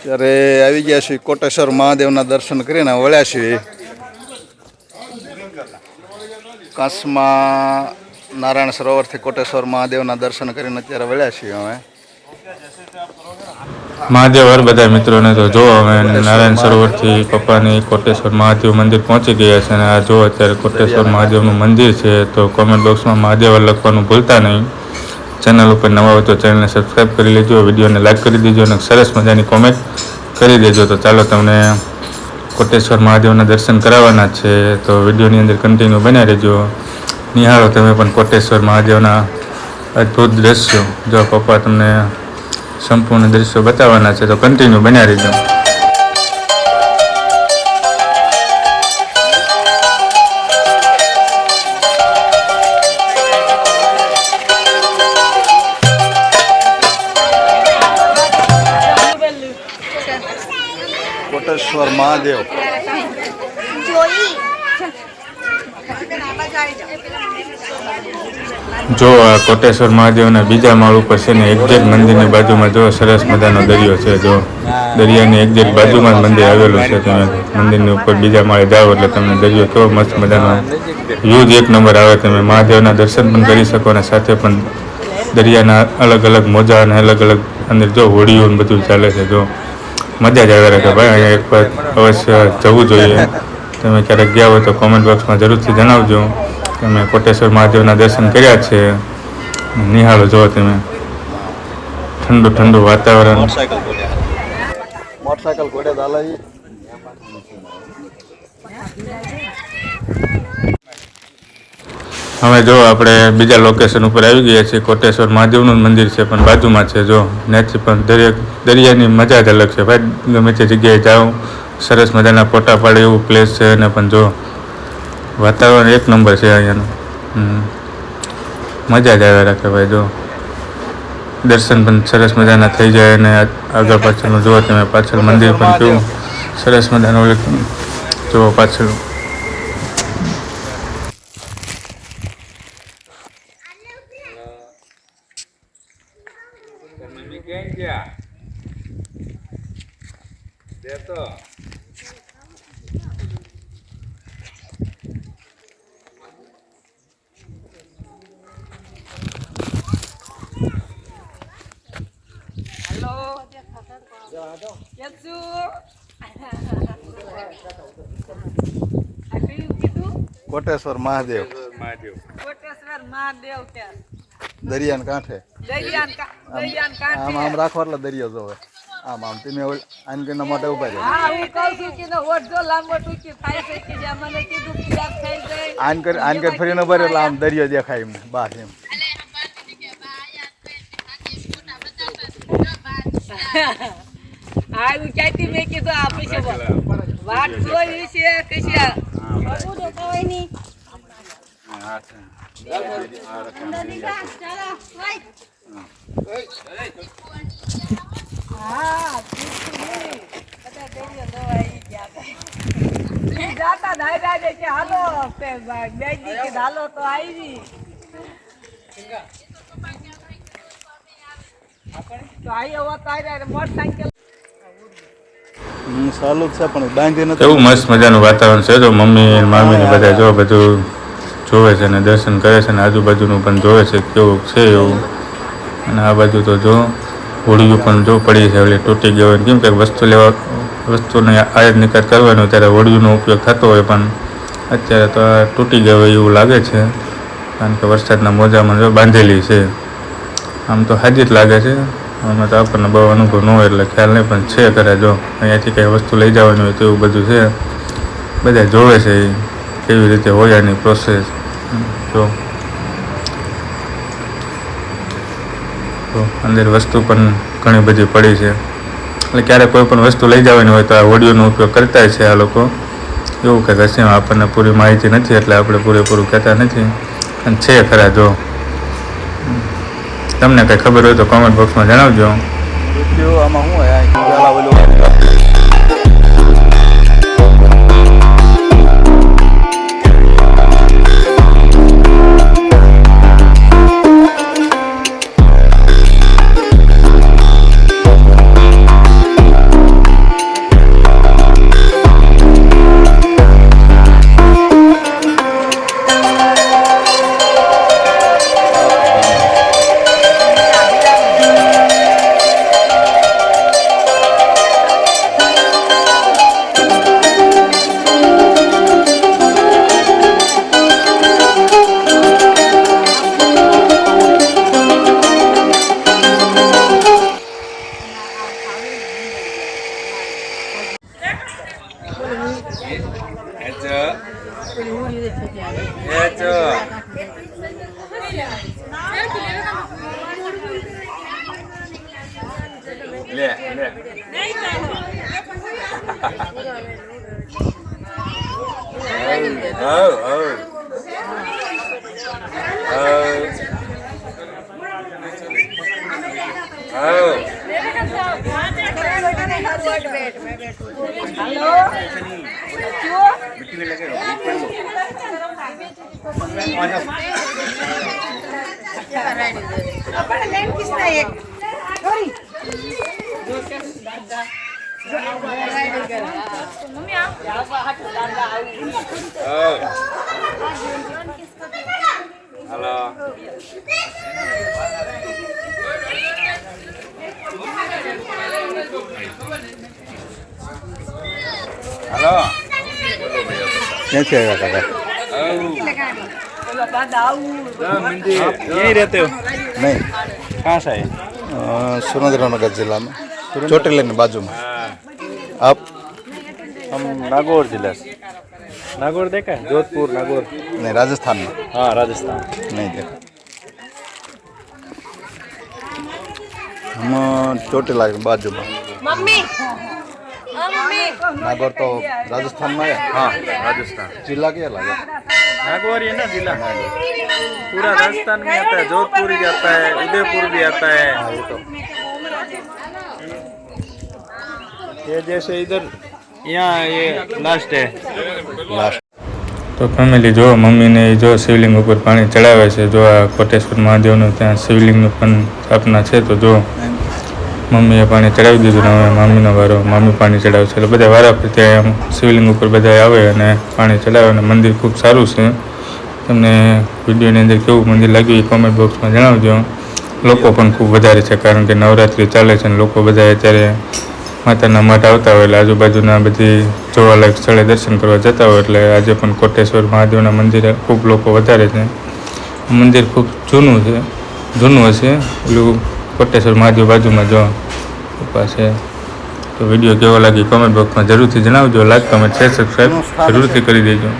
ત્યારે આવી ગયા છીએ કોટેશ્વર મહાદેવના દર્શન કરીને વળ્યા છીએ. કાંસમાં નારાયણ સરોવરથી કોટેશ્વર મહાદેવના દર્શન કરીને અત્યારે વળ્યા છીએ અમે. મહાદેવ હર બધા મિત્રોને તો જો અમે નારાયણ સરોવરથી પપ્પાની કોટેશ્વર મહાદેવ મંદિર પહોંચી ગયા છે અને આ જો અત્યારે કોટેશ્વર મહાદેવનું મંદિર છે તો કોમેન્ટ બોક્સમાં મહાદેવ લખવાનું ભૂલતા નહીં. ચેનલ ઉપર નવા હોય તો ચેનલને સબસ્ક્રાઈબ કરી લેજો, વિડીયોને લાઈક કરી દેજો અને સરસ મજાની કોમેન્ટ કરી દેજો. તો ચાલો તમને કોટેશ્વર મહાદેવના દર્શન કરાવવાના છે. તો વિડીયોની અંદર કન્ટિન્યુ બન્યા રહેજો. નિહાળો તમે પણ કોટેશ્વર મહાદેવના અદ્ભુત દ્રશ્યો. જો પપ્પા તમને સંપૂર્ણ દ્રશ્યો બતાવવાના છે, તો કન્ટિન્યુ બન્યા રહેજો. કોટેશ્વર મહાદેવ. જો કોટેશ્વર મહાદેવના બીજા માળ ઉપર છે ને એક્ઝેક્ટ મંદિરની બાજુમાં જો સરસ મજાનો દરિયો છે, જો દરિયાની એક્ઝેક્ટ બાજુમાં જ મંદિર આવેલું છે, તમે મંદિરની ઉપર બીજા માળે જાઓ એટલે તમને દરિયો કેવો મસ્ત મજાનો વ્યૂ એક નંબર આવે. તમે મહાદેવના દર્શન પણ કરી શકો અને સાથે પણ દરિયાના અલગ અલગ મોજા અને અલગ અલગ અંદર જો હોડીઓ ને બધું ચાલે છે, જો મજા જ આવે કે ભાઈ એક વાર અવશ્ય જવું જોઈએ. તમે ક્યારેક ગયા હોય તો કોમેન્ટ બોક્સમાં જરૂરથી જણાવજો. કે અમે કોટેશ્વર મહાદેવના દર્શન કર્યા છે. નિહાળો જો તમે. ઠંડુ ઠંડુ વાતાવરણ. મોટરસાયકલ ઘોડે. મોટરસાયકલ હવે જો આપણે બીજા લોકેશન ઉપર આવી ગયા છીએ, કોટેશ્વર મહાદેવનું મંદિર છે, પણ બાજુમાં છે, જો. નથી પણ દરિયા, દરિયાની મજા જ અલગ છે. ભાઈ, ગમે તે જગ્યાએ જાઓ, સરસ મજાના ફોટા પાડે એવું પ્લેસ છે અને પણ જો, વાતાવરણ એક નંબર છે અહીંયાનું. મજા જ આવે રાખે ભાઈ, જો. દર્શન પણ સરસ મજાના થઈ જાય અને આગળ પાછળનું જુઓ તમે, પાછળ મંદિર પણ કેવું સરસ મજાનું જુઓ પાછળ હેલો કેમ છું આ કયું કીધું કોટેશ્વર મહાદેવ. કોટેશ્વર મહાદેવ કે. કાંઠે. દરિયાન આમ આમ રાખો એટલે દરિયો જોવે. આમ આમ તમે આમ કે માટે ઊભા રહે હા કહું છું કે નો વોટ લાંબો ટૂંકી થાય છે કે જ્યાં મને કીધું કે થઈ જાય આન કરી આન કરી ફરીને ઊભા એટલે આમ દરિયો દેખાય એમ બાસ એમ. હું ક્યાંથી મેં કીધું આ પછી વાટ જોઈ છે કશી હા બધા દરિયો દવાઈ ગયા ઈ જાતા દાદા દે કે હાલો બે દી કે હાલો તો આવી તો આઈ હોત આઈ મોટરસાઇકલ હમ, સારું જ છે પણ બાંધી નથી એવું મસ્ત મજાનું વાતાવરણ છે. જો મમ્મી મામી ને બધા જો બધું જોવે છે ને દર્શન કરે છે ને આજુબાજુનું પણ જોવે છે કેવું છે એવું. અને આ બાજુ તો જો હોડીઓ પણ જો પડી છે એટલે તૂટી ગયો હોય કેમ કે વસ્તુ લેવા વસ્તુને આયાત નિકાલ કરવાનો ત્યારે હોડીઓનો ઉપયોગ થતો હોય પણ અત્યારે તો આ તૂટી ગયો હોય એવું લાગે છે. કારણ કે વરસાદના મોજામાં જો બાંધેલી છે. આમ તો હાજી જ લાગે છે. અમે તો આપણને બહુ અનુભવ ન હોય એટલે ખ્યાલ નહીં, પણ છે કરે જો અહીંયાથી કંઈ વસ્તુ લઈ જવાની હોય તો એવું બધું છે. બધા જોવે છે એ કેવી રીતે હોય આની પ્રોસેસ જો. તો અંદર વસ્તુ પણ ઘણી બધી પડી છે. એટલે ક્યારેક કોઈ પણ વસ્તુ લઈ જવાની હોય તો આ ઓડિયોનો ઉપયોગ કરતા છે આ લોકો. એવું કંઈક હશે આપણને પૂરી માહિતી નથી એટલે આપણે પૂરેપૂરું કહેતા નથી. અને છે ખરા જો. તમને કંઈ ખબર હોય તો કોમેન્ટ બોક્સમાં જણાવજો. આમાં શું Oh, oh. Oh. Oh. Hello क्यों मिट्टी में लगे अपन लेन किसने एक सॉरी ક્યાંથી આવ્યા કાકા દાદા આવું यहीं रहते हो નહીં कहाँ से है અ, સુરેન્દ્રનગર જિલ્લામાં ચોટીલાની બાજુમાં आप हम नागौर जिला से। नागौर देखा है? जोधपुर नागौर। नहीं राजस्थान में। हाँ राजस्थान। नहीं देखा। हम चोटिला बाजू में। मम्मी। नागौर तो राजस्थान में है। हाँ राजस्थान। जिला क्या लगा नागौर ये ना जिला? पूरा राजस्थान में आता है जोधपुर भी आता है उदयपुर भी आता है। हाँ ये तो। जैसे इधर यहाँ ये लास्ट है લાસ્ટ તો ફેમિલી જો મમ્મીને ઈ જો શિવલિંગ ઉપર પાણી ચડાવે છે જો આ કોટેશ્વર મહાદેવનું ત્યાં શિવલિંગનું પણ સ્થાપના છે તો જો મમ્મીએ પાણી ચડાવી દીધું ને હવે મમ્મીનો વારો મમ્મી પાણી ચડાવે છે એટલે બધા વારા ફરતી આમ શિવલિંગ ઉપર બધા આવે અને પાણી ચડાવે અને મંદિર ખૂબ સારું છે તમને વિડીયોની અંદર કેવું મંદિર લાગ્યું એ કોમેન્ટ બોક્સમાં જણાવજો લોકો પણ ખૂબ વધારે છે કારણ કે નવરાત્રિ ચાલે છે અને લોકો બધા અત્યારે માતાના મઠ આવતા હોય એટલે આજુબાજુના બધી જોવાલાયક સ્થળે દર્શન કરવા જતા હોય એટલે આજે પણ કોટેશ્વર મહાદેવના મંદિરે ખૂબ લોકો વધારે છે. મંદિર ખૂબ જૂનું છે જૂનું હશે. પેલું કોટેશ્વર મહાદેવ બાજુમાં જો પાસે તો વીડિયો કેવો લાગે કોમેન્ટ બોક્સમાં જરૂરથી જણાવજો. લાઈક કમેન્ટ શેર સબસ્ક્રાઈબ જરૂરથી કરી દેજો.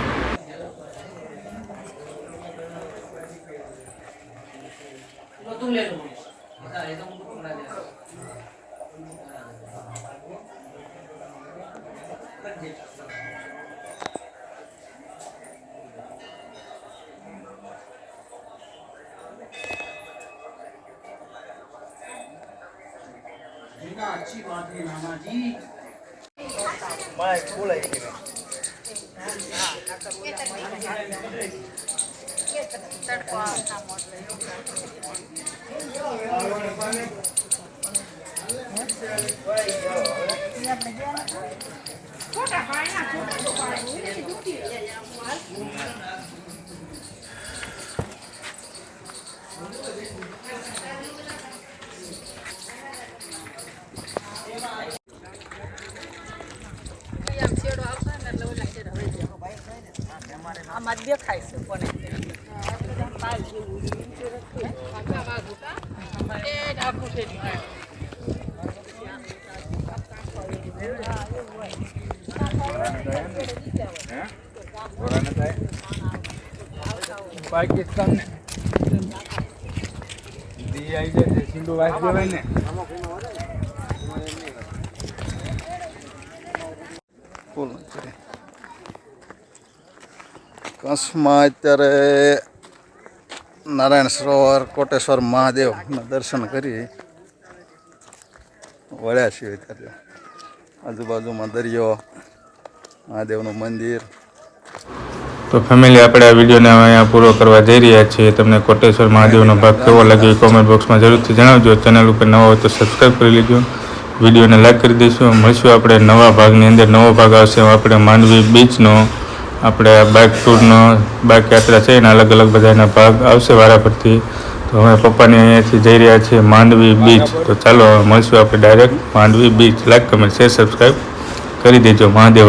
क्या अच्छी बात है मामा जी मैं फूल है छोटा भाई ना छोटा तो भाई આમાં દેખાય છે પણ પાકિસ્તાન દી આવી જાય સિંધુ વાસ દેવાય ને. ફૂલ કંસમાં અત્યારે નારાયણ સરોવર, કોટેશ્વર મહાદેવના દર્શન કરી વળ્યા છીએ અત્યારે. આજુબાજુમાં દરિયો, મહાદેવનું મંદિર. તો ફેમિલી આપણે આ વિડીયોને અહીંયા પૂરો કરવા જઈ રહ્યા છીએ. તમને કોટેશ્વર મહાદેવનો ભાગ કેવો લાગ્યો કોમેન્ટ બોક્સમાં જરૂરથી જણાવજો. ચેનલ ઉપર નવા હોય તો સબસ્ક્રાઈબ કરી લેજો. વિડીયોને લાઈક કરી દઈશું મળશું આપણે નવા ભાગની અંદર. નવો ભાગ આવશે. આપણે માંડવી બીચનો આપણે બાઇક ટૂરનો, બાઇક યાત્રા છે, એના અલગ અલગ બધાના ભાગ આવશે વારાફરતી તો હવે પપ્પાને અહીંયાથી જઈ રહ્યા છીએ માંડવી બીચ. તો ચાલો મળશું આપણે direct Mandvi beach. Like comment share subscribe કરી દેજો. મહાદેવ.